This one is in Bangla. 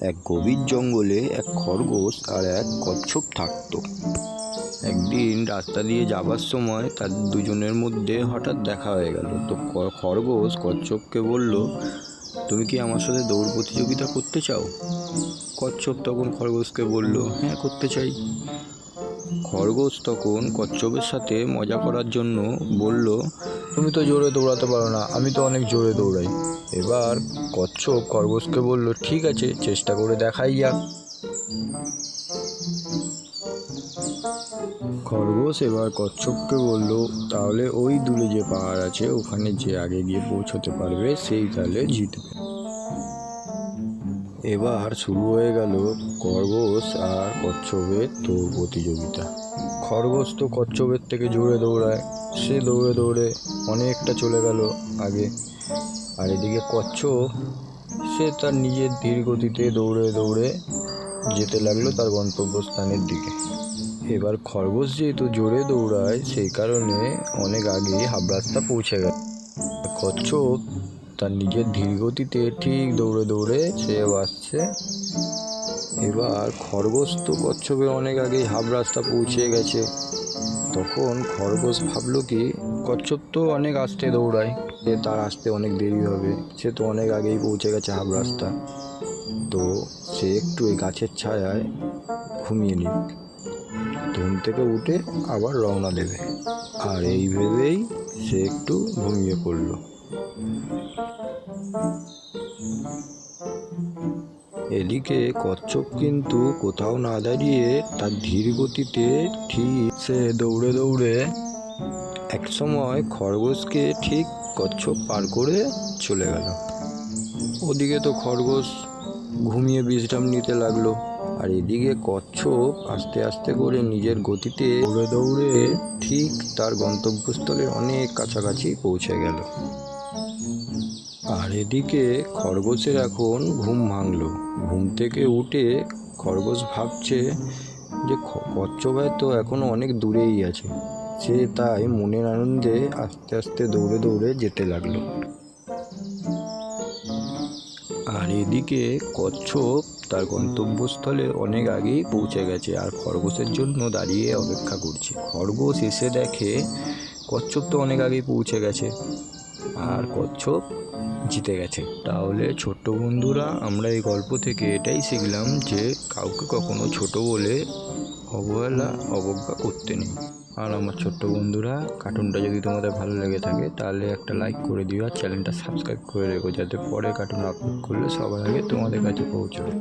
এক গভীর জঙ্গলে এক খরগোশ আর এক কচ্ছপ থাকত। একদিন রাস্তা দিয়ে যাবার সময় তার দুজনের মধ্যে হঠাৎ দেখা হয়ে গেল। তো খরগোশ কচ্ছপকে বলল, তুমি কি আমার সাথে দৌড় প্রতিযোগিতা করতে চাও? কচ্ছপ তখন খরগোশকে বলল হ্যাঁ করতে চাই। খরগোশ তখন কচ্ছপের সাথে মজা করার জন্য বলল, তুমি তো জোরে দৌড়াতে পারো না, আমি তো অনেক জোরে দৌড়াই। এবার কচ্ছপ খরগোশকে বলল, ঠিক আছে, চেষ্টা করে দেখাই যাক। খরগোশ এবার কচ্ছপকে বলল, তাহলে ওই দূরে যে পাহাড় আছে, ওখানে যে আগে গিয়ে পৌঁছতে পারবে, সেই তাহলে জিতবে। এবার শুরু হয়ে গেল খরগোশ আর কচ্ছপের দৌড় প্রতিযোগিতা। খরগোশ তো কচ্ছপের থেকে জোরে দৌড়ায়। সে দৌড়ে দৌড়ে অনেকটা চলে গেল আগে। আর এদিকে কচ্ছপ, সে তার নিজের ধীর গতিতে দৌড়ে দৌড়ে যেতে লাগল তার গন্তব্যস্থানের দিকে। এবার খরগোশ যেহেতু জোরে দৌড়ায়, সেই কারণে অনেক আগেই হাফ রাস্তা পৌঁছে গেল। কচ্ছপ তার নিজের ধীর গতিতে ঠিক দৌড়ে দৌড়ে সে আসছে এবার খরগোশ তো কচ্ছপের অনেক আগেই হাফ রাস্তা পৌঁছে গেছে। তখন খরগোশ ভাবলো কি, কচ্ছপ তো অনেক আসতে দৌড়ায়, সে তার আসতে অনেক দেরি হবে, সে তো অনেক আগেই পৌঁছে গেছে হাফ রাস্তা। তো সে একটু এই গাছের ছায়ায় ঘুমিয়ে নিক ঘুম থেকে উঠে আবার রওনা দেবে। আর এই ভেবেই সে একটু ঘুমিয়ে পড়ল। এদিকে কচ্ছপ কিন্তু কোথাও না দাঁড়িয়ে তার ধীর গতিতে ঠিক সে দৌড়ে দৌড়ে একসময় খরগোশকে ঠিক কচ্ছপ পার করে চলে গেল। ওদিকে তো খরগোশ ঘুমিয়ে বিশ্রাম নিতে লাগল আর এদিকে কচ্ছপ আস্তে আস্তে করে নিজের গতিতে দৌড়ে দৌড়ে ঠিক তার গন্তব্যস্থলের অনেক কাছাকাছি পৌঁছে গেল। আর এদিকে খরগোশের এখন ঘুম ভাঙলো। ঘুম থেকে উঠে খরগোশ ভাবছে যে কচ্ছপ তো এখনও অনেক দূরেই আছে। সে তাই মনের আনন্দে আস্তে আস্তে দৌড়ে দৌড়ে যেতে লাগল। আর এদিকে কচ্ছপ তার গন্তব্যস্থলে অনেক আগেই পৌঁছে গেছে আর খরগোশের জন্য দাঁড়িয়ে অপেক্ষা করছে। খরগোশ এসে দেখে কচ্ছপ তো অনেক আগেই পৌঁছে গেছে। আর কচ্ছপ জিতে গেছে। তাহলে ছোট্ট বন্ধুরা, আমরা এই গল্প থেকে এটাই শিখলাম যে কাউকে কখনো ছোট বলে অবহেলা, অবজ্ঞা করতে নেই। আর আমার ছোট্ট বন্ধুরা, কার্টুনটা যদি তোমাদের ভালো লেগে থাকে, তাহলে একটা লাইক করে দিও আর চ্যানেলটা সাবস্ক্রাইব করে রেখো, যাতে পরে কার্টুন আপলোড করলে সবার আগে তোমাদের কাছে পৌঁছবে।